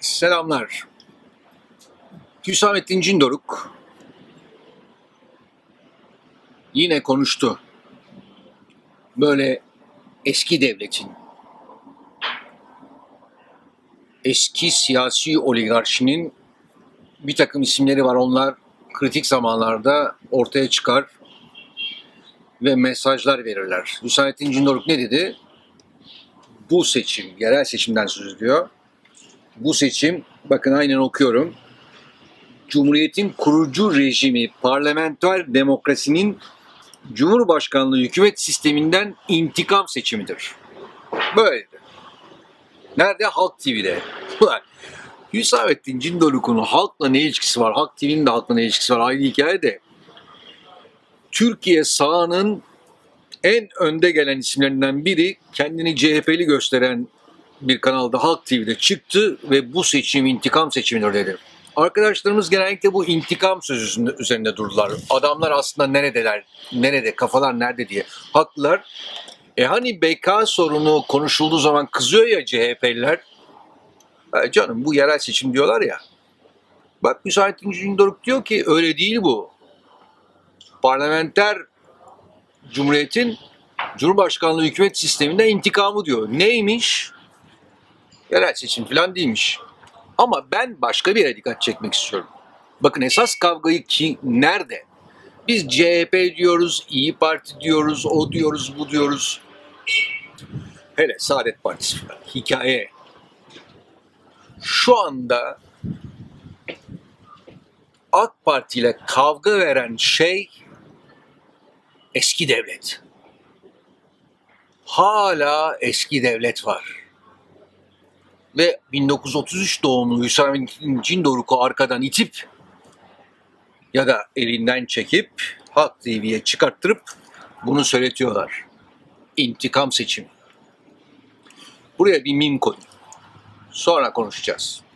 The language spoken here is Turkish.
Selamlar. Hüsamettin Cindoruk yine konuştu. Böyle eski devletin, eski siyasi oligarşinin bir takım isimleri var. Onlar kritik zamanlarda ortaya çıkar ve mesajlar verirler. Hüsamettin Cindoruk ne dedi? Bu seçim, yerel seçimden söz ediyor bu seçim, bakın aynen okuyorum. Cumhuriyetin kurucu rejimi parlamenter demokrasinin Cumhurbaşkanlığı hükümet sisteminden intikam seçimidir. Böyle. Nerede? Halk TV'de. Ulan Hüsamettin Cindoluk'un halkla ne ilişkisi var? Halk TV'nin de halkla ne ilişkisi var? Ayrı hikaye de. Türkiye sağının en önde gelen isimlerinden biri kendini CHP'li gösteren bir kanalda Halk TV'de çıktı ve bu seçim intikam seçimidir dedi. Arkadaşlarımız genellikle bu intikam sözü üzerinde durdular. Adamlar aslında neredeler, nerede, kafalar nerede diye. Haklılar. E hani BK sorunu konuşulduğu zaman kızıyor ya CHP'liler. E canım bu yerel seçim diyorlar ya. Bak Müsaittin Cündoruk diyor ki öyle değil bu. Parlamenter Cumhuriyet'in Cumhurbaşkanlığı hükümet sisteminde intikamı diyor. Neymiş? Yerel seçim falan değilmiş. Ama ben başka bir yere dikkat çekmek istiyorum. Bakın esas kavgayı ki nerede? Biz CHP diyoruz, İyi Parti diyoruz, o diyoruz, bu diyoruz. Hele Saadet Partisi falan. Hikaye. Şu anda AK Parti ile kavga veren şey eski devlet. Hala eski devlet var ve 1933 doğumlu Hüsamettin Cindoruk'u arkadan itip ya da elinden çekip Halk TV'ye çıkarttırıp bunu söyletiyorlar. İntikam seçimi. Buraya bir mim koyun. Sonra konuşacağız.